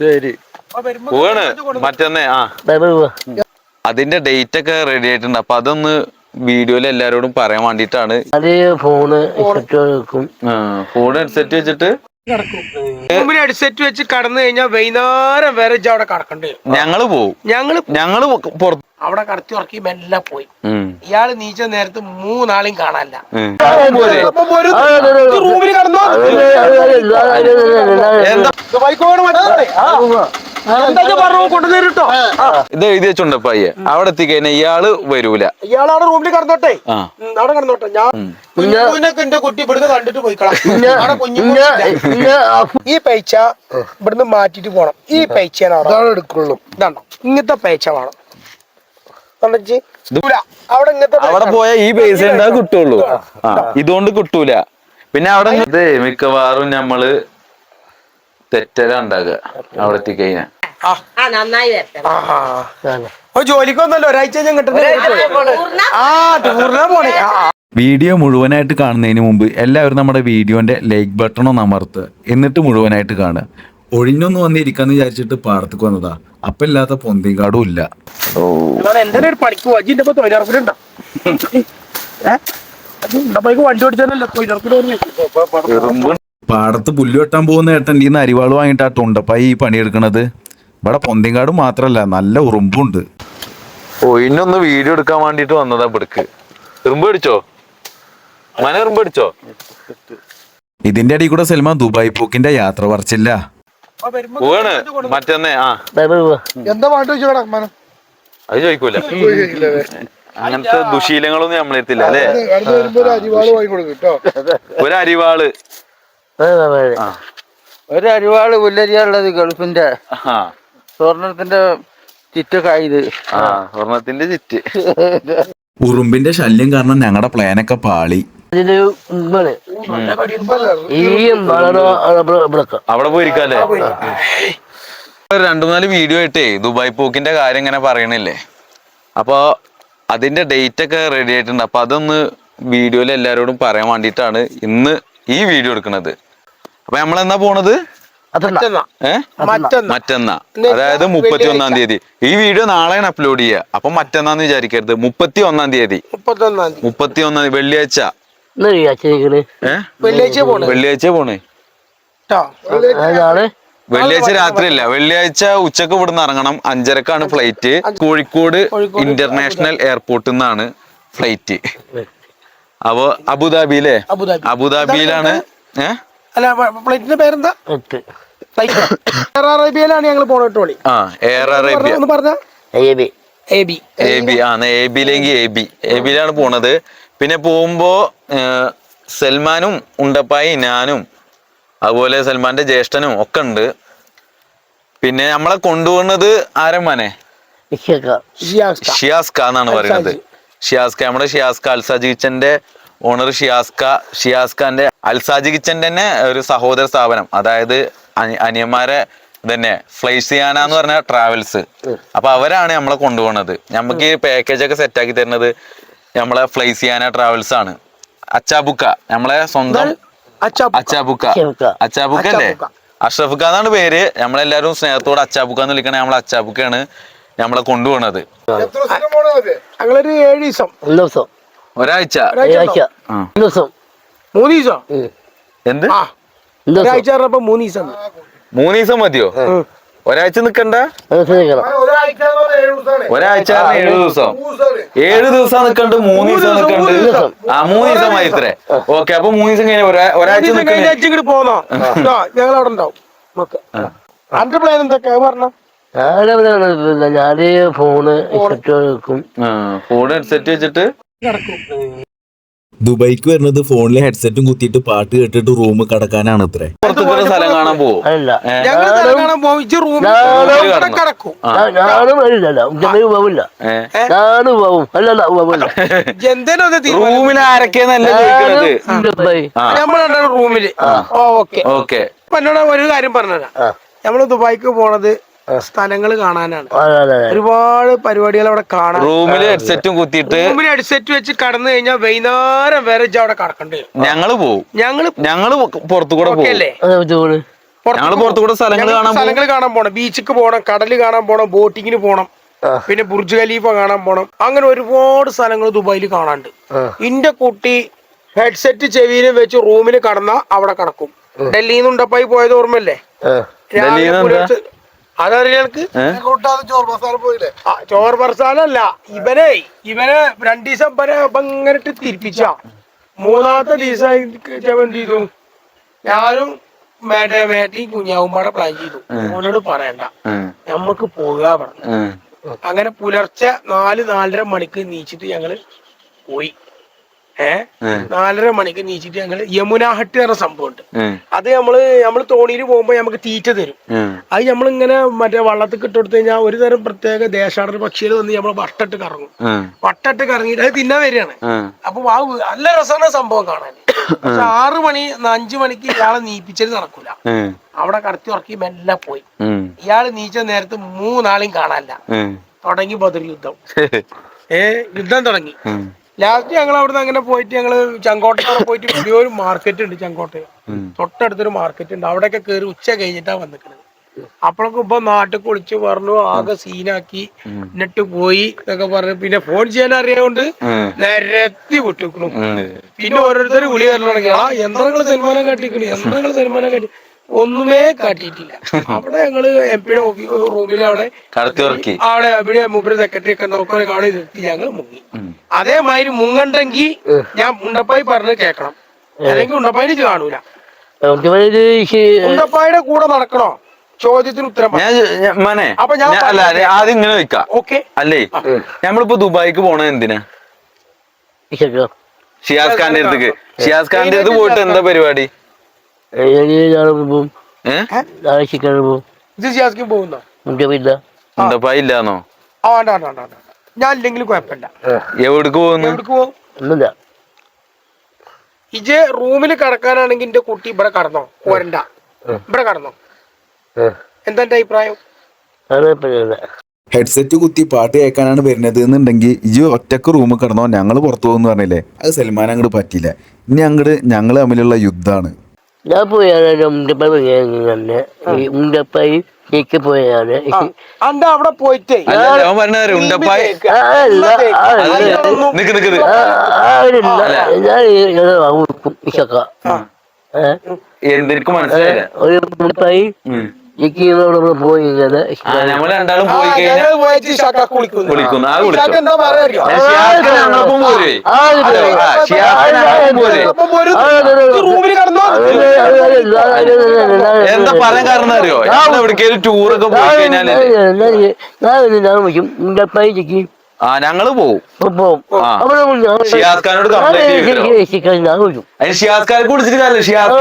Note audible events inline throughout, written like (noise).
ശരി. പോവാണ്. മറ്റന്നേ ആ. അതിന്റെ ഡേറ്റ് ഒക്കെ റെഡി ആയിട്ടുണ്ട്. അപ്പൊ അതൊന്ന് വീഡിയോയിൽ എല്ലാരോടും പറയാൻ വേണ്ടിട്ടാണ് ഫോണ് വെക്കും. ഫോൺ ഹെഡ്സെറ്റ് വെച്ചിട്ട്? ഹെഡ്സെറ്റ് വെച്ച് കടന്നു കഴിഞ്ഞാൽ വൈകുന്നേരം വരെ അവിടെ കടക്കണ്ടേ ഞങ്ങൾ പോവും. ഞങ്ങൾ ഞങ്ങൾ പുറത്ത് അവിടെ കടത്തി ഉറക്കി എല്ലാം പോയി. ഇയാൾ ഇയാൾ നീച്ച നേരത്ത് മൂന്നാളെയും കാണാനില്ല. റൂമിൽ കടന്നോ? ഇത് എഴുതി വെച്ചുണ്ട് പയ്യെ അവിടെ എത്തിക്കഴിഞ്ഞാൽ ഇയാൾ വരൂല. ഇയാളാണ് റൂമിൽ കടന്നോട്ടെ. അവിടെ കടന്നോട്ടെ. ഞാൻ എന്റെ കുട്ടി ഇവിടുന്ന് കണ്ടിട്ട് പോയിക്കളാം. ഈ പൈച്ച ഇവിടുന്ന് മാറ്റിട്ട് പോണം. ഈ പൈച്ചു ഇതാണോ? ഇങ്ങനത്തെ പൈച്ച വേണം. അവിടെ. പോയാൽ ഈ പൈസ ഉണ്ടാ കിട്ടുള്ളൂ? ആ. ഇതുകൊണ്ട് കിട്ടൂല. പിന്നെ അവിടെ ഇത് മിക്കവാറും നമ്മൾ തെറ്റല ഉണ്ടാകുക അവിടെ എത്തിക്കഴിഞ്ഞാ. ആ, ആ നന്നായി വരട്ടെ. ആഹാ. ജോലിക്കൊന്നല്ല ഒരാഴ്ച ഞാൻ കിട്ടുന്നത് ആ ടൂറിനാ പോണേ. വീഡിയോ മുഴുവനായിട്ട് കാണുന്നതിന് മുമ്പ് എല്ലാവരും നമ്മുടെ വീഡിയോന്റെ ലൈക്ക് ബട്ടൺ ഒന്ന് അമർത്തുക എന്നിട്ട് മുഴുവനായിട്ട് കാണുക. ഒഴിഞ്ഞൊന്ന് വന്നിരിക്കാന്ന് വിചാരിച്ചിട്ട് പാടത്തേക്ക് വന്നതാ. അപ്പൊ ഇല്ലാത്ത പൊന്തിങ്കാടും ഇല്ല. പണിക്ക് തൊഴിലുറപ്പിലുണ്ടോ വണ്ടി ഓടിച്ചാലല്ലോ തൊഴിലുറപ്പിൽ പാടത്ത് പുല്ല് വെട്ടാൻ പോകുന്ന ഏട്ടൻ ഈ അരിവാൾ വാങ്ങിയിട്ട് ആ തൊണ്ടപ്പായി ഈ പണിയെടുക്കണത് ഇവിടെ പൊന്തിങ്കാട് മാത്രല്ല നല്ല ഉറുമ്പുണ്ട്. ഓ ഇന്നൊന്ന് വീഡിയോ എടുക്കാൻ വേണ്ടിട്ട് വന്നതാ ഇവിടക്ക്. ഉറുമ്പ് അടിച്ചോ മന ഉറുമ്പ് അടിച്ചോ ഇതിന്റെ അടി കൂടെ സൽമാൻ ദുബായ് പോക്കിന്റെ യാത്ര പറിച്ചില്ല. മറ്റന്നേ ആ. എന്താ പാട്ട് വെച്ചോടാ മനം? അത് ചോദിക്കൂല. അങ്ങനത്തെ ദുശീലങ്ങളൊന്നും നമ്മൾ എത്തില്ല അല്ലേ ഒരു അരിവാൾ ഒരു അരിവാൾ. പുല്ലരിയാളുള്ളത് ഗൾഫിന്റെ സ്വർണത്തിന്റെ ചിറ്റൊക്കെ ആ സ്വർണത്തിന്റെ ചിറ്റ്. ഉറുമ്പിന്റെ ശല്യം കാരണം ഞങ്ങളുടെ പ്ലാനൊക്കെ പാളി. അവിടെ പോയിരിക്കല്ലേ? രണ്ടു നാല് വീഡിയോ ആയിട്ടേ ദുബായ് പോക്കിന്റെ കാര്യം ഇങ്ങനെ പറയണില്ലേ? അപ്പൊ അതിന്റെ ഡേറ്റ് ഒക്കെ റെഡി ആയിട്ടുണ്ട്. അപ്പൊ അതൊന്ന് വീഡിയോയിൽ എല്ലാരോടും പറയാൻ വേണ്ടിയിട്ടാണ് ഇന്ന് ഈ വീഡിയോ എടുക്കുന്നത് അപ്പൊ നമ്മൾ എന്നാ പോണത്? മറ്റന്നാ. മറ്റന്നാ. അതായത് മുപ്പത്തി ഒന്നാം തീയതി. ഈ വീഡിയോ നാളെയാണ് അപ്ലോഡ് ചെയ്യുക അപ്പൊ മറ്റന്നാന്ന് വിചാരിക്കരുത്. മുപ്പത്തി ഒന്നാം തീയതി. മുപ്പത്തി ഒന്നാം തീയതി. വെള്ളിയാഴ്ച. വെള്ളിയാഴ്ച പോണേ. വെള്ളിയാഴ്ച പോണേ. നാളെ വെള്ളിയാഴ്ച രാത്രിയല്ല. വെള്ളിയാഴ്ച ഉച്ചയ്ക്ക് ഇവിടുന്ന് ഇറങ്ങണം. അഞ്ചരക്കാണ് ഫ്ലൈറ്റ്. കോഴിക്കോട് ഇന്റർനാഷണൽ എയർപോർട്ടിൽ നിന്നാണ് ഫ്ലൈറ്റ്. അപ്പൊ അബുദാബിയിലെ? അബുദാബി. അബുദാബിയിലാണ്? ാണ് അല്ല ഫ്ലൈറ്റിന്റെ പേരെന്താ? എയർ അറേബ്യയിലാണ് ഞങ്ങൾ ആ എയർ അറേബ്യ എന്ന് പറഞ്ഞ? അയ്യബി എ ബി എ ബി ആ എ ബിയിലേക്ക് എ ബി എ ബിയിലാണ് പോണത്. പിന്നെ പോകുമ്പോ സൽമാനും ഉണ്ടപ്പായി ഞാനും അതുപോലെ സൽമാന്റെ ജ്യേഷ്ഠനും ഒക്കെ ഉണ്ട്. പിന്നെ നമ്മളെ കൊണ്ടുപോകുന്നത് ആരമ്മാനെ ഷിയാസ്ക എന്നാണ് പറയുന്നത്. ഷിയാസ്ക നമ്മുടെ ഷിയാസ്ക അൽസാജി കിച്ചന്റെ ഓണർ ഷിയാസ്ക ഷിയാസ്കാന്റെ അൽസാജി കിച്ചന്റെ തന്നെ ഒരു സഹോദര സ്ഥാപനം. അതായത് അനിയന്മാരെ തന്നെ ഫ്ലൈസിയാന എന്ന് പറഞ്ഞ ട്രാവൽസ് അപ്പൊ അവരാണ് നമ്മളെ കൊണ്ടുപോകുന്നത്. നമുക്ക് ഈ പാക്കേജ് ഒക്കെ സെറ്റ് ആക്കി തരുന്നത് നമ്മളെ ഫ്ലൈസിയാന ട്രാവൽസ് ആണ്. അച്ചാബുക്ക നമ്മളെ സ്വന്തം അച്ചാബുക്ക അച്ചാബുക്ക. അച്ചാബുക്ക അല്ലേ. അഷ്റഫുക്ക എന്നാണ് പേര്. നമ്മളെല്ലാരും സ്നേഹത്തോട് അച്ചാബുക്ക എന്ന് വിളിക്കണേ. നമ്മളെ അച്ചാബുക്കയാണ് നമ്മളെ കൊണ്ടുപോണത്. ഞങ്ങളൊരു ഏഴ് ദിവസം. ഒരു ദിവസം. ഒരാഴ്ച? ദിവസം. മൂന്ന് ദിവസം? എന്ത്? ഒരാഴ്ച മൂന്ന് ദിവസം മൂന്ന് ദിവസം മതിയോ? ഒരാഴ്ച നിക്കണ്ട? ഒരാഴ്ച ഏഴു ദിവസം. ഏഴു ദിവസം നിക്കണ്ട് മൂന്ന് ദിവസം നിക്കണ്ട്. ആ മൂന്ന് ദിവസം മതി ഇത്രേ ഓക്കെ അപ്പൊ മൂന്ന് ദിവസം കഴിഞ്ഞ ഒരാഴ്ച നിക്കണ്ട് പോന്നോ? ഞങ്ങൾ അവിടെ ഉണ്ടാവും. അന്റെ പ്ലാൻ എന്തൊക്കെ പറഞ്ഞ. ഞാൻ ഫോണ് ഫോൺ ഹെഡ്സെറ്റ് വെച്ചിട്ട്? ദുബായ്ക്ക് വരുന്നത് ഫോണിൽ ഹെഡ്സെറ്റും കുത്തിയിട്ട് പാട്ട് കേട്ടിട്ട് റൂം കടക്കാനാണ് സ്ഥലം കാണാൻ ഞാനും ഞാനും ഉച്ചമേ പോവില്ല. ഏ? ഞാനും പോവും. അല്ലല്ല പോവില്ല റൂമിൽ ആരൊക്കെയെന്നല്ല റൂമിൽ ഓക്കെ. ഓക്കെ. എന്നോട് ഒരു കാര്യം പറഞ്ഞുതരാം. നമ്മൾ ദുബായിക്ക് പോണത് സ്ഥലങ്ങൾ കാണാനാണ്. ഒരുപാട് പരിപാടികൾ അവിടെ കാണാൻ റൂമിൽ ഹെഡ്സെറ്റും കുത്തിയിട്ട് റൂമിൽ ഹെഡ്സെറ്റ് വെച്ച് കടന്നു കഴിഞ്ഞാൽ വൈകുന്നേരം വരെ അവിടെ കടക്കണ്ടേ? ഞങ്ങൾ പോവും. ഞങ്ങൾ ഞങ്ങൾ പുറത്തു കൂടെ ചോറ് ഞങ്ങൾ പുറത്ത് കൂടെ സ്ഥലങ്ങൾ കാണാൻ സ്ഥലങ്ങൾ കാണാൻ പോണം. ബീച്ചിക്ക് പോകണം കടൽ കാണാൻ പോണം ബോട്ടിങ്ങിന് പോണം. പിന്നെ ബുർജ് ഖലീഫ കാണാൻ പോണം. അങ്ങനെ ഒരുപാട് സ്ഥലങ്ങൾ ദുബായിൽ കാണാണ്ട് ഇന്റെ കുട്ടി ഹെഡ്സെറ്റ് ചെവിയിൽ വെച്ച് റൂമിൽ കടന്ന അവിടെ കടക്കും. ഡൽഹിയിൽ നിന്ന് ഉണ്ടപ്പായി പോയത് ഓർമ്മല്ലേ രാവിലെ അതറിയാൾക്ക്? ചോർ ഇവനെ ഇവനെ രണ്ടു ദിവസം ഇവനെ ഇങ്ങനെ തിരിപ്പിച്ച. മൂന്നാമത്തെ ദിവസം എന്ത് ചെയ്തു? ഞാനും മേട്ടെ മേട്ടി കുഞ്ഞാവുമ്പാടെ പ്ലാൻ ചെയ്തു. ഓനോട് പറയണ്ട. നമുക്ക് പോകാ പറഞ്ഞു. അങ്ങനെ പുലർച്ചെ നാല് നാലര മണിക്ക് നീച്ചിട്ട് ഞങ്ങൾ പോയി. ഏ? നാലര മണിക്ക് നീച്ചിട്ട് ഞങ്ങൾ യമുന ഹട്ട് പറഞ്ഞ സംഭവം ഉണ്ട് അത് നമ്മൾ നമ്മൾ തോണിയിൽ പോകുമ്പോ നമുക്ക് തീറ്റ തരും. അത് നമ്മളിങ്ങനെ മറ്റേ വള്ളത്തിൽ ഇട്ടുകൊടുത്തു കഴിഞ്ഞാൽ ഒരു തരം പ്രത്യേക ദേശാടന പക്ഷികൾ വന്ന് നമ്മൾ വട്ടിട്ട് കറങ്ങും. വട്ടിട്ട് കറങ്ങിയിട്ട് അത് തിന്നാൻ വരികയാണ്. അപ്പൊ ആ നല്ല രസമാണ് സംഭവം കാണാൻ പക്ഷെ ആറ് മണി അഞ്ചു മണിക്ക് ഇയാളെ നീപ്പിച്ചത് നടക്കൂല. അവിടെ കടത്തി ഉറക്കി മെല്ലെ പോയി. ഇയാൾ നീച്ച നേരത്ത് മൂന്നാളെയും കാണാനില്ല. തുടങ്ങി ബദർ യുദ്ധം. ഏ യുദ്ധം തുടങ്ങി. ലാസ്റ്റ് ഞങ്ങൾ അവിടുന്ന് അങ്ങനെ പോയിട്ട് ഞങ്ങൾ ചങ്കോട്ട പോയിട്ട് വലിയൊരു മാർക്കറ്റ് ഉണ്ട് ചങ്കോട്ട തൊട്ടടുത്തൊരു മാർക്കറ്റ് ഉണ്ട്. അവിടെയൊക്കെ കയറി ഉച്ച കഴിഞ്ഞിട്ടാ വന്നിക്കണത്. അപ്പോഴൊക്കെ ഇപ്പൊ നാട്ടിൽ കുളിച്ച് പറഞ്ഞു ആകെ സീനാക്കി എന്നിട്ട് പോയി എന്നൊക്കെ പറഞ്ഞു. പിന്നെ ഫോൺ ചെയ്യാൻ അറിയാണ്ട് നിരത്തി വിട്ടിക്കണു പിന്നെ ഓരോരുത്തർ വിളി വരണം തുടങ്ങി ആ യന്ത്രങ്ങൾ സൽമാനം കാട്ടിക്കണു യന്ത്രങ്ങൾ സൽമാനം കാട്ടി ഒന്നുമേ കാട്ടിയിട്ടില്ല. (laughs) അവിടെ ഞങ്ങൾ എം പിയുടെ റൂമിൽ അവിടെ അവിടെ അവിടെ മൂപ്പര് സെക്രട്ടറി ഒക്കെ നോക്കാൻ കാണി നിർത്തി. ഞങ്ങൾ മുങ്ങി. അതേമാതിരി മുങ്ങണ്ടെങ്കിൽ ഞാൻ മുണ്ടപ്പായി പറഞ്ഞ് കേക്കണം അല്ലെങ്കിൽ ഉണ്ടപ്പായി കാണൂല. ഉണ്ടപ്പായുടെ കൂടെ നടക്കണോ? ചോദ്യത്തിന് ഉത്തരം മോനെ അപ്പൊ ഞാൻ അല്ല അല്ല, ആദ്യം ഇങ്ങനെ വെക്കാം. ഓക്കെ. അല്ലേ? നമ്മളിപ്പോ ദുബായിക്ക് പോണ എന്തിനാ? ഷിയാസ് ഖാന്റെ അടുത്തേക്ക്. ഷിയാസ് ഖാന്റെ അടുത്ത് പോയിട്ട് എന്താ പരിപാടി? പോകുന്നോ ഇല്ലാന്നോ? ആ വേണ്ട വേണ്ട വേണ്ട വേണ്ട. ഞാൻ ഇല്ലെങ്കിലും കുഴപ്പമില്ല എവിടേക്ക് പോകുന്നു എവിടേക്ക് പോകും ഒന്നുമില്ല. ഇജ് റൂമിൽ കടക്കാനാണെങ്കിൽ എന്റെ കുട്ടി ഇവിടെ കടന്നോ? പോരണ്ട ഇവിടെ കടന്നോ? എന്താ എന്റെ അഭിപ്രായം? ഹെഡ്സെറ്റ് കുത്തി പാട്ട് കേൾക്കാനാണ് വരുന്നത് എന്നുണ്ടെങ്കിൽ ഇജ് ഒറ്റയ്ക്ക് റൂമിൽ കിടന്നോ? ഞങ്ങൾ പുറത്തു പോകുന്നു പറഞ്ഞില്ലേ? അത് സൽമാൻ അങ്ങോട്ട് പറ്റിയില്ല. ഇനി അങ്ങോട്ട് ഞങ്ങൾ തമ്മിലുള്ള യുദ്ധമാണ്. ഞാൻ പോയാണ് മുണ്ടപ്പായി കേക്ക് പോയാണ് അന്റെ അവിടെ പോയിട്ടേ പറഞ്ഞ ഉണ്ടപ്പായി നിക്ക് നിക്ക് നിക്ക്. ഞാൻ ഇഷക്ക മനസ്സിലായില്ല ഒരു പോയി രണ്ടാളും പോയി കഴിഞ്ഞാൽ പോയിട്ട് ഇഷാക്ക കുളിക്കുന്നു. കുളിക്കുന്നു. ആ. എന്താ പറയാൻ കാരണം അറിയോ? ഞങ്ങൾ എവിടേക്കും ടൂറൊക്കെ പോയി കഴിഞ്ഞാൽ? ഞാൻ ചിക്കി ആ ഞങ്ങൾ പോവും. ഷിയാസ് ഖാനോട് ഞാൻ ഷിയാസ് ഖാനെ കുടിച്ചിട്ട് കാര്യമില്ല ഷിയാസ്.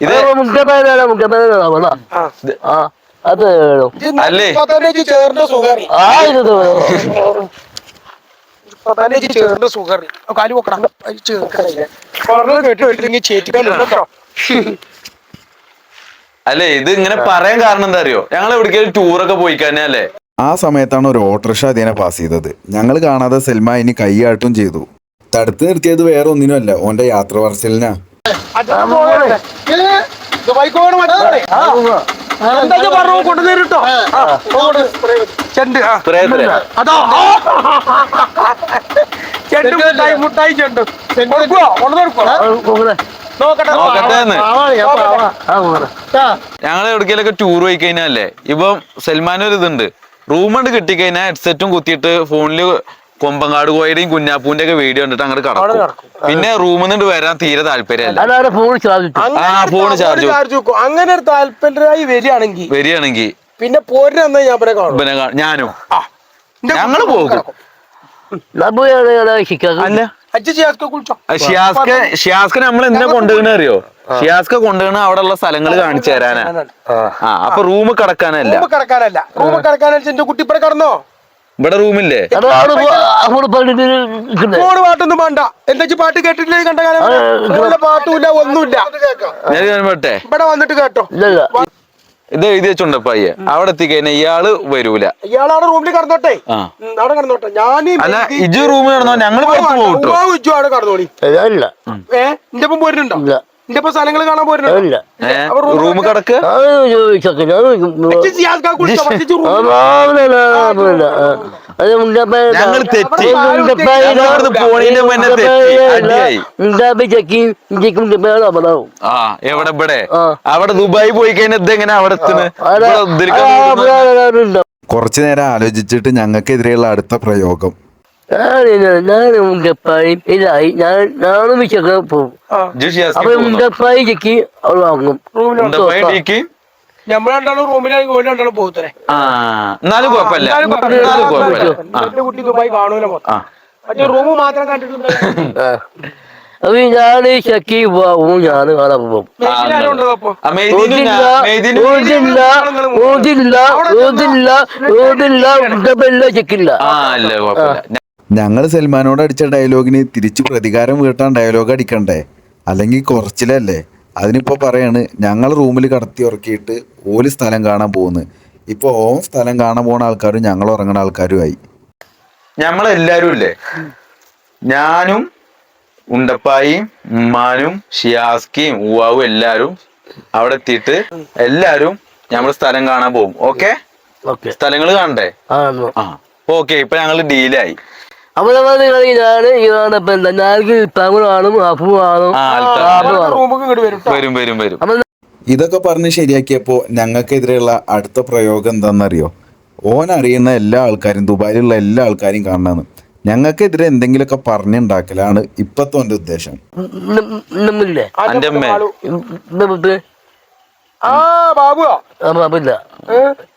ഇത് അത് അല്ലേ? പത്താനേജ് ചേറിന്റെ (laughs) ചേറിന്റെ കാലി പോക്കണം. കേട്ട്. അല്ലേ ഇത് ഇങ്ങനെ പറയാൻ കാരണം എന്താ അറിയോ? ഞങ്ങൾ എവിടേക്കും ടൂറൊക്കെ പോയി അല്ലേ? ആ സമയത്താണ് ഒരു ഓട്ടോറിക്ഷ അതിനെ പാസ് ചെയ്തത്. ഞങ്ങൾ കാണാതെ സെൽമ ഇനി കൈയാട്ടും ചെയ്തു. തടുത്ത് നിർത്തിയത് വേറെ ഒന്നിനും അല്ല ഓന്റെ യാത്ര പറച്ചിലിനാ. എന്താ പറഞ്ഞു കൊണ്ടുതരട്ടോ ചെണ്ട് അതോ ചെണ്ട് മുട്ടായി മുട്ടായി ചെണ്ട്. കൊടുക്കുവോ? കൊണ്ടു കൊടുക്കുവോ? നോക്കട്ടെ നോക്കട്ടെ എന്ന്. ആ പോകണം ഞങ്ങൾ എവിടേക്കൊക്കെ ടൂർ പോയി കഴിഞ്ഞാലേ ഇപ്പം സൽമാൻ ഒരു ഇതുണ്ട് റൂമുണ്ട് കിട്ടിക്കഴിഞ്ഞാൽ ഹെഡ്സെറ്റും കുത്തിയിട്ട് ഫോണിൽ കൊമ്പങ്ങാട് കോയുടെയും കുഞ്ഞാപ്പൂന്റെ ഒക്കെ വീഡിയോ കണ്ടിട്ട് അങ്ങോട്ട് കടക്കും. പിന്നെ റൂമിൽ നിന്ന് വരാൻ തീരെ താല്പര്യമല്ല ഫോൺ ചാർജ് ആ ഫോൺ ചാർജ് ചാർജ് അങ്ങനെ ഒരു താല്പര്യമായി വരികയാണെങ്കിൽ വരികയാണെങ്കിൽ പിന്നെ പോരുന്ന ഞാൻ പിന്നെ ഞാനും. ഞങ്ങൾ പോകും. ഷിയാസ്ക നമ്മൾ എന്താ കൊണ്ടുപോകണ അറിയോ? ഷിയാസ്ക കൊണ്ടുപോകണ അവിടെ ഉള്ള സ്ഥലങ്ങൾ കാണിച്ചു തരാനാ. ആ. അപ്പൊ റൂം കിടക്കാനല്ല. റൂമ് കിടക്കാനല്ല. റൂമ് കിടക്കാനല്ല എന്റെ കുട്ടി ഇവിടെ കിടന്നോ? ഇവിടെ റൂമില്ലേ? ഫോണ് പാട്ടൊന്നും വേണ്ട. എന്താ പാട്ട് കേട്ടിട്ടില്ല കണ്ട കാലം? പാട്ടുമില്ല ഒന്നുമില്ല. ഞാൻ ഇവിടെ വന്നിട്ട് കേട്ടോ. ഇത് എഴുതി വെച്ചുണ്ടപ്പയ്യെ അവിടെ എത്തിക്കഴിഞ്ഞാൽ ഇയാൾ വരൂല. ഇയാളവിടെ റൂമിൽ കടന്നോട്ടെ. അവിടെ കടന്നോട്ടെ. ഞാൻ അല്ല ഇജു റൂമിൽ കടന്നോ? ഞങ്ങൾ പുറത്ത് പോകും അവിടെ കിടന്നോളി. അതല്ല ഏ? എന്റെ ഒപ്പം പോരുന്നുണ്ടോ ഇല്ല. എന്റെ സ്ഥലങ്ങൾ കാണാൻ റൂം ഞങ്ങൾ തെറ്റി. പോണീന്റെ മുന്നേ തെറ്റി. അടിയായി. ആ എവിടെ ഇവിടെ. അവിടെ ദുബായി പോയി കഴിഞ്ഞാൽ ഇതെങ്ങനെ അവിടെ എത്തുന്നത്? കുറച്ചു നേരം ആലോചിച്ചിട്ട് ഞങ്ങൾക്കെതിരെയുള്ള അടുത്ത പ്രയോഗം. ഞാൻ മുണ്ടപ്പായും ഇതായി ഞാൻ നാളെ മിച്ചൊക്കെ പോകും അപ്പൊ? മുണ്ടപ്പായി ചെക്ക് അവൾ വാങ്ങും? നമ്മൾ രണ്ടാളും റൂമിലായി ഓടി രണ്ടാളും പോകുത്തരെ ആ എന്നാലും കുഴപ്പമില്ല. എന്നാലും കുഴപ്പമില്ല. കുട്ടി ദുബായി കാണൂല മറ്റേ റൂം മാത്രം കണ്ടിട്ടുണ്ട്? അപ്പൊ ഞാൻ ചെക്കി പോവും ഞാൻ കാണാൻ പോകും ഓതില്ല ഓതില്ല ഓതില്ല ചെക്കില്ല ഞങ്ങൾ സൽമാനോട് അടിച്ച ഡയലോഗിന് തിരിച്ച് പ്രതികാരം വീട്ടാൻ ഡയലോഗ് അടിക്കണ്ടേ? അല്ലെങ്കിൽ കുറച്ചിലല്ലേ? അതിനിപ്പോൾ പറയാണ് ഞങ്ങൾ റൂമിൽ കടത്തി ഉറക്കിയിട്ട് ഓൽ സ്ഥലം കാണാൻ പോകുന്നു ഇപ്പൊ ഓൻ സ്ഥലം കാണാൻ പോണ ആൾക്കാരും ഞങ്ങൾ ഉറങ്ങണ ആൾക്കാരുമായി ഞമ്മളെല്ലാരും ഇല്ലേ? ഞാനും ഉണ്ടപ്പായും ഉമ്മാനും ഷിയാസ്കിയും ഉവാവും എല്ലാരും അവിടെ എത്തിയിട്ട് എല്ലാരും ഞമ്മൾ സ്ഥലം കാണാൻ പോകും ഓക്കെ? സ്ഥലങ്ങൾ സ്ഥലങ്ങൾ കാണണ്ടേ ആ. ഓക്കെ ഇപ്പൊ ഞങ്ങൾ ഡീലായി. അവിടെ വന്ന് കളിയാണ് ഇതാണ് ഇപ്പൊ എന്താ? ഞാൾക്ക് തമിഴാണും അഫുവാണും വരും വരും വരും ഇതൊക്കെ പറഞ്ഞ് ശരിയാക്കിയപ്പോൾ ഞങ്ങൾക്കെതിരെയുള്ള അടുത്ത പ്രയോഗം എന്താണെന്നറിയോ? ഓൻ അറിയുന്ന എല്ലാ ആൾക്കാരും ദുബായിലുള്ള എല്ലാ ആൾക്കാരും കാണണമെന്ന് ഞങ്ങൾക്കെതിരെ എന്തെങ്കിലുമൊക്കെ പറഞ്ഞുണ്ടാക്കലാണ് ഇപ്പത്തെ ഓന്റെ ഉദ്ദേശം. നമ്മില്ലേ അന്റെ അമ്മേ ആ ബാബുവാ. അപ്പില്ല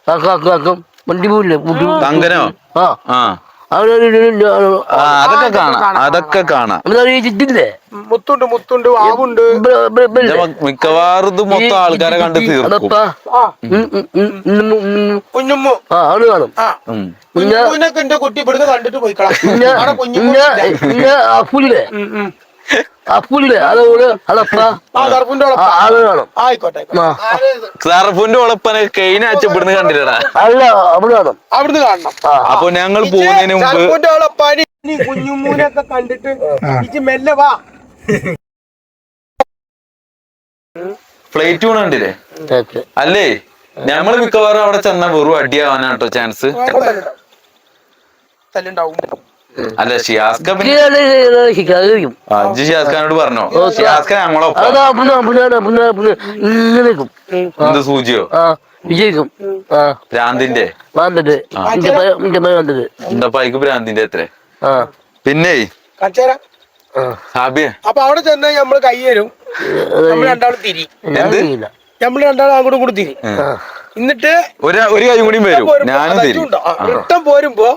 ആക്കും ആക്കും ആക്കും വണ്ടി പോവില്ലേ? തങ്കനോ? ആ. അതൊക്കെ കാണാം. അതൊക്കെ കാണാം. അറിയിച്ചിട്ടില്ലേ മുത്തുണ്ട് മുത്തുണ്ട് വാവുണ്ട്. മിക്കവാറും ഇത് മൊത്തം ആൾക്കാരെ കണ്ട് തീർക്കും. കുഞ്ഞുമ്മു. ആ അവിടെ കാണും. കുഞ്ഞുമ്മൂനൊക്കെ എന്റെ കുട്ടി ഇവിടുന്ന് കണ്ടിട്ട് പോയിക്കളാം. പിന്നെ അപ്പുല്ലേ. അതോട് അതപ്പാ ആൾ ഇവിടുന്ന് കണ്ടില്ലടാ. അല്ല അവിടെ കാണും അവിടുന്ന് കാണണം. അപ്പൊ ഞങ്ങൾ പോകുന്നതിന് മുമ്പ് സർപ്പൂന്റെ ആളെ പനി നീ കുഞ്ഞുമ്മൂനൊക്കെ കണ്ടിട്ട് ഇജ്ജ് മെല്ലെ വാ. ഫ്ലൈറ്റ് വീണ് കണ്ടില്ലേ? അല്ലേ? ഞമ്മൾ മിക്കവാറും അവിടെ ചെന്ന വെറും അടിയാവാനാട്ടോ ചാൻസ് തല്ലുണ്ടാവും. അല്ല പിന്നെ കഴിക്കും അജ് ഷിയാസ്ഖാനോട് പറഞ്ഞോ? സൂചിയോ? ആ വിജയിക്കും ആ. ഭ്രാന്തിന്റെ? എത്ര? ആ. പിന്നെ? കച്ചേര. ആ. സാബിയ അപ്പൊ അവിടെ ചെന്ന് നമ്മൾ കൈ തരും നമ്മൾ രണ്ടാളും തിരി. രണ്ടാളും അങ്ങോട്ടും കൂടി തിരി. എന്നിട്ട് ഒരു ഒരു കൈ കൂടി വരും. റിട്ടം പോരുമ്പോ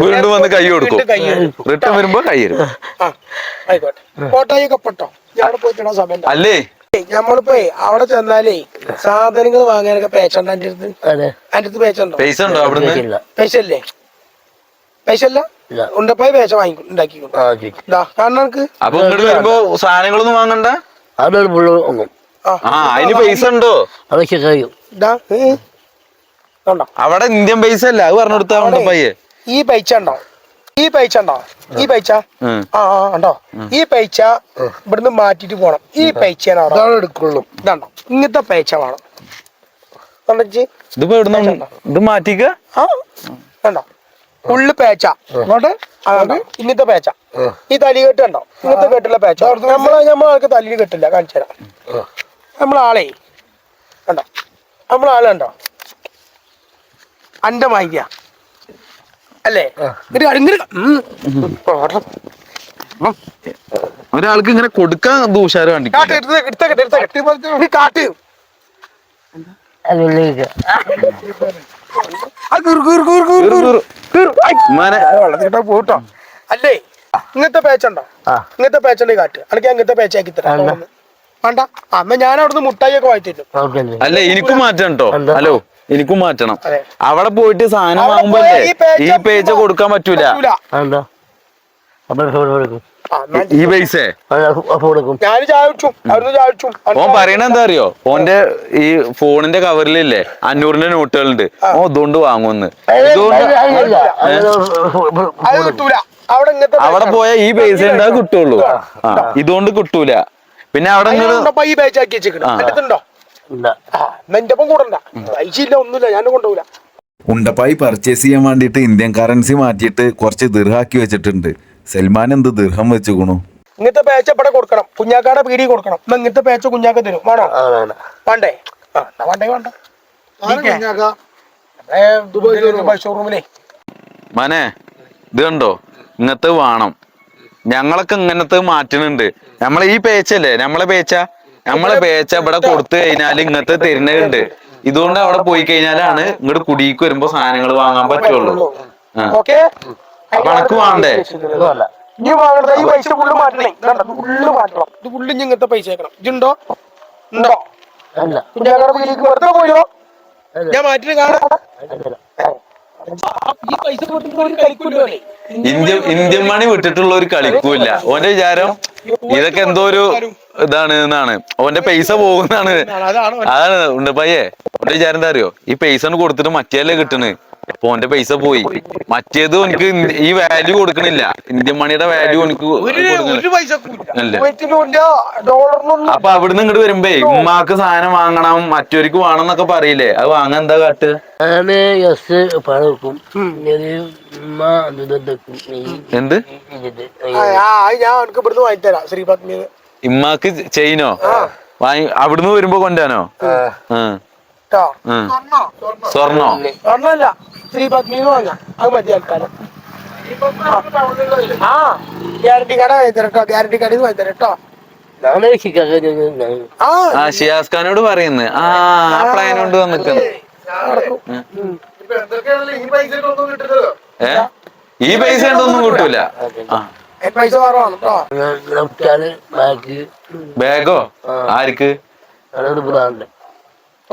വീണ്ടും വന്ന് കൈ കൊടുക്കും. റിട്ടേൺ വരുമ്പോ കൈ തരും ആയിക്കോട്ടെ. ഞാൻ പോയിട്ടാ സമയം. അല്ലേ? നമ്മളിപ്പോ അവിടെ ചെന്നാലേ സാധനങ്ങൾ വാങ്ങാനൊക്കെ പേച്ചുണ്ടോ എന്റെ അടുത്ത്? എന്റെ അടുത്ത് പൈസ ഉണ്ടോ അവിടുന്ന്? ഇല്ല പേശല്ലേ? പേശല്ല? ഇല്ല. ഉണ്ടപ്പായി പേശ വാങ്ങി ഉണ്ടാക്കിക്കോ ആ ശരി ഇതാ കാരണം എനിക്ക് അപ്പൊ ഇങ്ങോട്ട് വരുമ്പോ സാധനങ്ങളൊന്നും വാങ്ങണ്ട? അതൊരു പുള്ളു ആ. ആ അതിന് പൈസ ഉണ്ടോ? അതൊക്കെ കഴിയും. അവിടെ ഇന്ത്യൻ പൈസ അല്ല? അത് പറഞ്ഞു കൊടുത്താ ഉണ്ടപ്പയ്യേ പയ്യെ ഈ പൈച്ച ഉണ്ടോ? ഈ പൈച്ച ഉണ്ടോ? ഈ പൈച്ച? ആ. ആ ഉണ്ടോ? ഈ പൈച്ച ഇവിടുന്ന് മാറ്റിട്ട് പോണം. ഈ പൈസ എടുക്കുള്ളൂ. ഇതാണ്ടോ ഇങ്ങനത്തെ പൈച്ച വേണം. ഇത് മാറ്റിക്ക. ആ. കണ്ടോ? ഉള്ളു പേച്ച. ഇങ്ങനത്തെ പേച്ച. ഈ തലി കെട്ട് കണ്ടോ? ഇങ്ങനത്തെ കെട്ടുള്ള പേച്ച. നമ്മളെ നമ്മളാൾക്ക് കെട്ടില്ല. കാണിച്ചു തരാം. നമ്മളാളേ. കണ്ടോ? നമ്മളാളെ കണ്ടോ? അന്റെ മായിക്ക അല്ലേ? ഒരാൾക്ക് ഇങ്ങനെ കൊടുക്കാൻ ദൂഷാരം കാട്ട് പോട്ടോ അല്ലേ? ഇങ്ങനത്തെ പേച്ചുണ്ടോ ഇങ്ങനത്തെ പേച്ചുണ്ടെങ്കിൽ കാട്ട്. അല്ലെങ്കിൽ അങ്ങനത്തെ പേച്ചാക്കി തരാം. വേണ്ട. അമ്മ ഞാൻ അവിടുന്ന് മുട്ടായി ഒക്കെ വായിച്ചിട്ടു അല്ലേ എനിക്ക് മാറ്റണ്ടോ കേട്ടോ ഹലോ. എനിക്കും മാറ്റണം. അവിടെ പോയിട്ട് സാധനം വാങ്ങുമ്പോ ഈ പേച്ച പേജ കൊടുക്കാൻ പറ്റൂല. ഈ പൈസ. അപ്പൊ കൊടുക്കും ഞാൻ ചായ കുടിച്ചു അവിടുന്ന് ചായ കുടിച്ചു. ഓൻ പറയണ എന്താ അറിയോ? ഓന്റെ ഈ ഫോണിന്റെ കവറിലില്ലേ? അഞ്ഞൂറിന്റെ നോട്ടുകളുണ്ട് ഓ ഇതുകൊണ്ട് വാങ്ങുമെന്ന്. അവിടെ പോയ ഈ പൈസ ഉണ്ടാ കിട്ടുള്ളൂ. ആ. ഇതുകൊണ്ട് കിട്ടൂല. പിന്നെ അവിടെ എന്റെ ഒപ്പം കൂടണ്ട. പൈസ ഇല്ല ഒന്നുമില്ല ഞാൻ കൊണ്ടുപോകില്ല ഉണ്ടപ്പായി പർച്ചേസ് ചെയ്യാൻ വേണ്ടിട്ട് ഇന്ത്യൻ കറൻസി മാറ്റിയിട്ട് കുറച്ച് ദീർഘാക്കി വെച്ചിട്ടുണ്ട്. സൽമാൻ എന്ത് ദിർഹം വെച്ചുക്കണു? ഇങ്ങനത്തെ പേച്ച ഇവിടെ കൊടുക്കണം? കുഞ്ഞാക്കാടെ പീടി കൊടുക്കണം. എന്നാ ഇങ്ങനത്തെ പേച്ച കുഞ്ഞാക്ക തരും. വേണോ? വേണ്ടേ. ആ എന്നാ വേണ്ടേ വേണ്ട. ദുബായ് ഷോറൂമിലെ മനെ ഇത് കണ്ടോ? ഇങ്ങനത്തെ വേണം. ഞങ്ങളൊക്കെ ഇങ്ങനത്തെ മാറ്റണുണ്ട്. നമ്മളെ ഈ പേച്ചല്ലേ നമ്മളെ പേച്ച നമ്മളെ പേച്ച ഇവിടെ കൊടുത്തു കഴിഞ്ഞാൽ ഇങ്ങനത്തെ തരുന്നുണ്ട് ഇതുകൊണ്ട് അവിടെ പോയി കഴിഞ്ഞാലാണ് ഇങ്ങോട്ട് കുടിക്ക് വരുമ്പോ സാധനങ്ങൾ വാങ്ങാൻ പറ്റുള്ളൂ. കണക്ക് ഓക്കെ? വേണ്ടേ? ഇനി വാങ്ങണ്ട. ഈ പൈസ ഫുള്ള് മാറ്റണേ. ഫുള്ള് മാറ്റണം. ഇത് ഫുള്ള് ഇനി ഇങ്ങനത്തെ പൈസ ആക്കണം. ഇതുണ്ടോ ഉണ്ടോ? അല്ല. കുഞ്ഞാക്കാടെ പീടിക്ക് വെറുതെ പോയോ ഞാൻ മാറ്റിട്ട് കാണാം. ഈ പൈസ കൊടുത്തിട്ട് ഒരു കളിക്കൂല്ലോ ഇന്ത്യ ഇന്ത്യൻ മണി വിട്ടിട്ടുള്ള ഒരു കളിക്കൂല്ല ഓന്റെ വിചാരം ഇതൊക്കെ എന്തോ ഒരു ഇതാണ് എന്നാണ് ഓന്റെ പൈസ പോകുന്നതാണ്. അതാണ് ഉണ്ട് പയ്യേ. ഓന്റെ വിചാരം എന്താ അറിയോ? ഈ പൈസ ഒന്ന് കൊടുത്തിട്ട് മറ്റേല്ലേ കിട്ടണ്. അപ്പൊ ഓന്റെ പൈസ പോയി. മറ്റേത് എനിക്ക് ഈ വാല്യൂ കൊടുക്കണില്ല. ഇന്ത്യൻ മണിയുടെ വാല്യൂ എനിക്ക് അപ്പൊ അവിടുന്ന് ഇങ്ങോട്ട് വരുമ്പേ ഉമ്മാക്ക് സാധനം വാങ്ങണം മറ്റൊരിക്ക് വേണം എന്നൊക്കെ പറയില്ലേ? അത് വാങ്ങാൻ എന്താ കാട്ട്? എന്ത്? ഇമ്മാക്ക് ചെയിനോ വാങ്ങി അവിടുന്ന് വരുമ്പോ കൊണ്ടാനോ ആ. കേട്ടോ. സ്വർണോ? ഒന്നല്ല പത്മിന്ന് വാങ്ങാം അത് മതി ആൾക്കാരെ. ആ ഗ്യാരണ്ടി കട വാങ്ങിത്തരാം ഗ്യാരണ്ടി കടയിൽ നാളെ ആ ഷിയാസ് ഖാനോട് പറയുന്നു. ആ ആ പ്ലാൻ കൊണ്ട് വന്നിക്കുന്നു. ഏ? ഈ പൈസ കൊണ്ടൊന്നും കിട്ടൂല. പൈസ ബാഗോ? ആർക്ക്? അതൊരു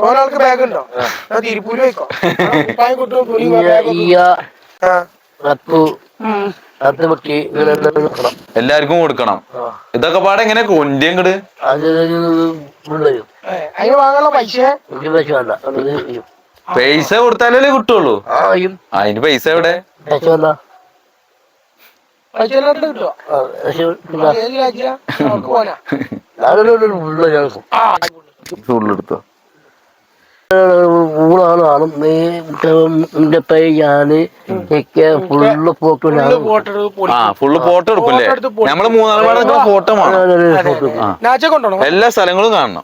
ഒരാൾക്ക് ബാഗ് ഉണ്ടോ തിരുപ്പൂര് നിൽക്കണം എല്ലാവർക്കും കൊടുക്കണം. ഇതൊക്കെ പാടെ എങ്ങനെ കൊണ്ടിയും കട് അതിന് വാങ്ങാനുള്ള പൈസ? എനിക്ക് പൈസ കൊടുത്താലല്ലേ കിട്ടുള്ളൂ? അതിന് പൈസ എവിടെ? കിട്ടുമോ ഊളാണ് ആളും എന്റെ പൈ ഞാൻ ഒക്കെ ഫുള്ള് ഫോട്ടോ ആ ഫുള്ള് ഫോട്ടോ എടുക്കൂലേ Photo എടുത്ത് നമ്മൾ മൂന്നാൽ ഫോട്ടോ എല്ലാ സ്ഥലങ്ങളും കാണണം.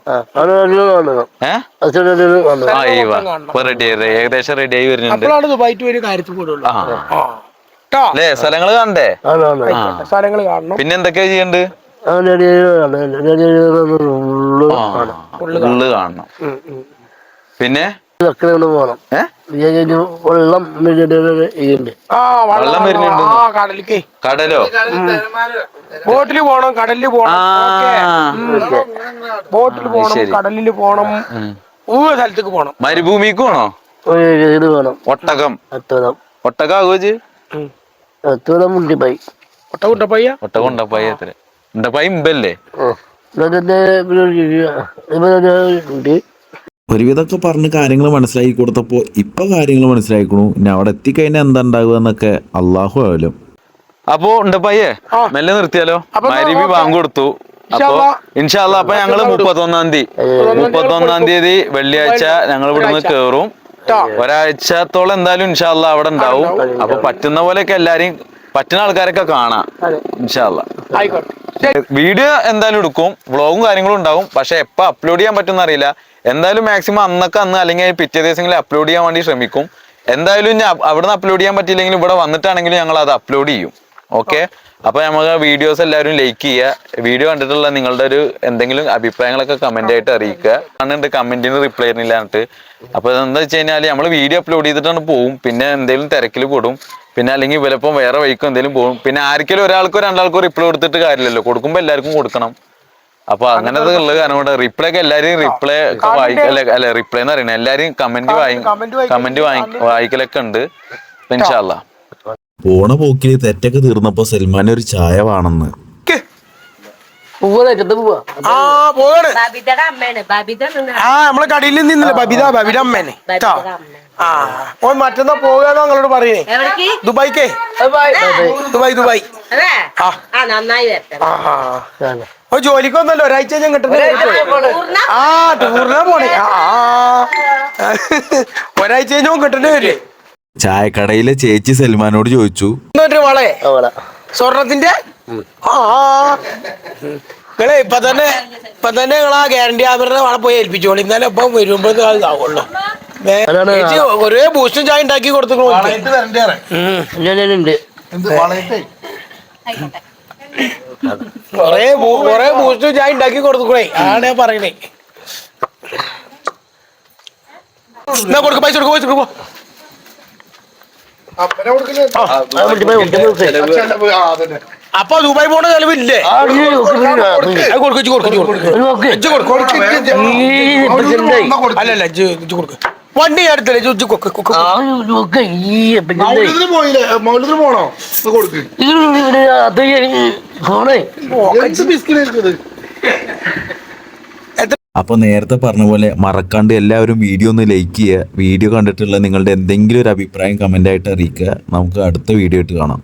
റെഡി ഏകദേശം റെഡി ആയി വരുന്നുണ്ട്. അല്ലേ സ്ഥലങ്ങൾ കാണണ്ടേ? സ്ഥലങ്ങൾ സ്ഥലങ്ങൾ കാണണം. പിന്നെ എന്തൊക്കെയാ ചെയ്യണ്ട്? ഫുള്ള് ഉള്ളു കാണണം. പിന്നെ? വെള്ളം വെള്ളം വരുന്നുണ്ട്. കടലിക്ക് കടലോ? ബോട്ടിൽ പോണം കടലിൽ ആ പോണം ബോട്ടിൽ പോണം ശരി. കടലിൽ പോണം. ഊഴ സ്ഥലത്തേക്ക് പോണം. മരുഭൂമിക്ക് പോണോ? വേണം. ഒട്ടകം. ഒട്ടകം ഒട്ടകാകോജ് ഒട്ടകം ഉണ്ടപ്പായി എത്ര? ഉണ്ടപ്പായി മുമ്പല്ലേ ഉണ്ട്. ഒരുവിധമൊക്കെ പറഞ്ഞ് കാര്യങ്ങൾ മനസ്സിലാക്കി കൊടുത്തപ്പോൾ ഇപ്പൊ കാര്യങ്ങൾ മനസ്സിലാക്കണു ഇനി അവിടെ എത്തിക്കഴിഞ്ഞാൽ എന്താ ഉണ്ടാകുക എന്നൊക്കെ അള്ളാഹു ആയാലും. അപ്പോ ഉണ്ടപ്പയ്യേ മെല്ലെ നിർത്തിയാലോ? മരുവി. ബാങ്ക് കൊടുത്തു. അപ്പൊ ഇൻഷാല്ലാ. അപ്പൊ ഞങ്ങൾ മുപ്പത്തൊന്നാം തീയതി. മുപ്പത്തൊന്നാം തീയതി വെള്ളിയാഴ്ച ഞങ്ങൾ ഇവിടുന്ന് കേറും. ട്ടോ. ഒരാഴ്ചത്തോളം എന്തായാലും ഇൻഷാല്ല അവിടെ ഉണ്ടാവും. അപ്പൊ പറ്റുന്ന പോലെയൊക്കെ എല്ലാരെയും പറ്റുന്ന ആൾക്കാരൊക്കെ കാണാം. ഇൻഷാല്ല. വീഡിയോ എന്തായാലും എടുക്കും. വ്ളോഗും കാര്യങ്ങളും ഉണ്ടാവും. പക്ഷെ എപ്പോൾ അപ്ലോഡ് ചെയ്യാൻ പറ്റുമെന്ന് അറിയില്ല. എന്തായാലും മാക്സിമം അന്നൊക്കെ അന്ന് അല്ലെങ്കിൽ പിറ്റേ ദിവസങ്ങളിൽ അപ്ലോഡ് ചെയ്യാൻ വേണ്ടി ശ്രമിക്കും. എന്തായാലും ഇനി അവിടെ അവിടുന്ന് അപ്ലോഡ് ചെയ്യാൻ പറ്റിയില്ലെങ്കിൽ ഇവിടെ വന്നിട്ടാണെങ്കിലും ഞങ്ങൾ അത് അപ്ലോഡ് ചെയ്യും. ഓക്കെ അപ്പൊ നമുക്ക് വീഡിയോസ് എല്ലാവരും ലൈക്ക് ചെയ്യുക. വീഡിയോ കണ്ടിട്ടുള്ള നിങ്ങളുടെ ഒരു എന്തെങ്കിലും അഭിപ്രായങ്ങളൊക്കെ കമന്റ് ആയിട്ട് അറിയിക്കുക. കാണുന്നുണ്ട് കമന്റിന് റിപ്ലൈ ചെയ്യുന്നില്ല എന്നിട്ട് അപ്പൊ എന്താ വെച്ച് കഴിഞ്ഞാൽ നമ്മൾ വീഡിയോ അപ്ലോഡ് ചെയ്തിട്ടാണ് പോവും. പിന്നെ എന്തെങ്കിലും തിരക്കിൽ പെടും. പിന്നെ അല്ലെങ്കിൽ ഇവരപ്പം വേറെ വഴിക്കും എന്തെങ്കിലും പോകും. പിന്നെ ആർക്കെങ്കിലും ഒരാൾക്കോ രണ്ടാൾക്കോ റിപ്ലൈ കൊടുത്തിട്ട് കാര്യമില്ലല്ലോ. കൊടുക്കുമ്പോൾ എല്ലാവർക്കും കൊടുക്കണം. അപ്പൊ അങ്ങനത്തെ ഉള്ള കാരണം കൊണ്ട് റിപ്ലൈ ഒക്കെ എല്ലാരും റിപ്ലൈ ഒക്കെ വായിക്കല അല്ല റിപ്ലൈ എന്ന് പറയുന്നത് എല്ലാരും കമന്റ് വായി കമന്റ് കമന്റ് വായിക്കലൊക്കെ ഉണ്ട്. ഇൻഷാല്ല പോണ പോക്കിൽ തെറ്റൊക്കെ തീർന്നപ്പോ സൽമാൻ ഒരു ചായ വേണമെന്ന് ആ പോവാണ്. നമ്മളെ കടയിൽ നിന്നില്ല? ബബിത ബബിയുടെ അമ്മേനെ. ആ ഓൻ മറ്റന്നാ പോകാന്ന് നിങ്ങളോട് പറയണേ. ദുബായിക്കേ. Dubai Dubai. ഓ ജോലിക്കൊന്നല്ല ഒരാഴ്ച ഞാൻ കിട്ടുന്നത് ആ ടൂറിനാ പോണേ. ആ. (laughs) ഒരാഴ്ച കഴിഞ്ഞാൽ കിട്ടേണ്ടി വരില്ലേ? ചായക്കടയിലെ ചേച്ചി സൽമാനോട് ചോദിച്ചു. വളെ. സ്വർണത്തിന്റെ നിങ്ങളെ ഇപ്പൊ തന്നെ ഇപ്പൊ തന്നെ നിങ്ങൾ ആ ഗ്യാരണ്ടി ആഭരണ അവിടെ പോയി ഏൽപ്പിച്ചോളി. ഇന്നലെ ഇപ്പം വരുമ്പോഴത്തെ അത് ആവുള്ളൂ അതാണ് ഒരേ ബൂസ്റ്റും ചായ ഉണ്ടാക്കി കൊടുത്തു കൊറേ കൊറേ ബൂസ്റ്റും ചായ ഉണ്ടാക്കി കൊടുത്തുക്കൂടെ ആണ് ഞാൻ പറയണേ. എന്നാ കൊടുക്ക പൈസ കൊടുക്ക പൈസ കൊടുക്കോ അപ്പൊ ദുബായ് പോണ ചെലവില്ലേ കൊടുക്കും അല്ലല്ല വണ്ടി അടുത്തല്ലേ ചോദിച്ചു പോണോ? അപ്പോൾ നേരത്തെ പറഞ്ഞ പോലെ മറക്കാണ്ട് എല്ലാവരും വീഡിയോ ഒന്ന് ലൈക്ക് ചെയ്യുക. വീഡിയോ കണ്ടിട്ടുള്ള നിങ്ങളുടെ എന്തെങ്കിലും ഒരു അഭിപ്രായം കമന്റായിട്ട് അറിയിക്കുക. നമുക്ക് അടുത്ത വീഡിയോ ആയിട്ട് കാണാം.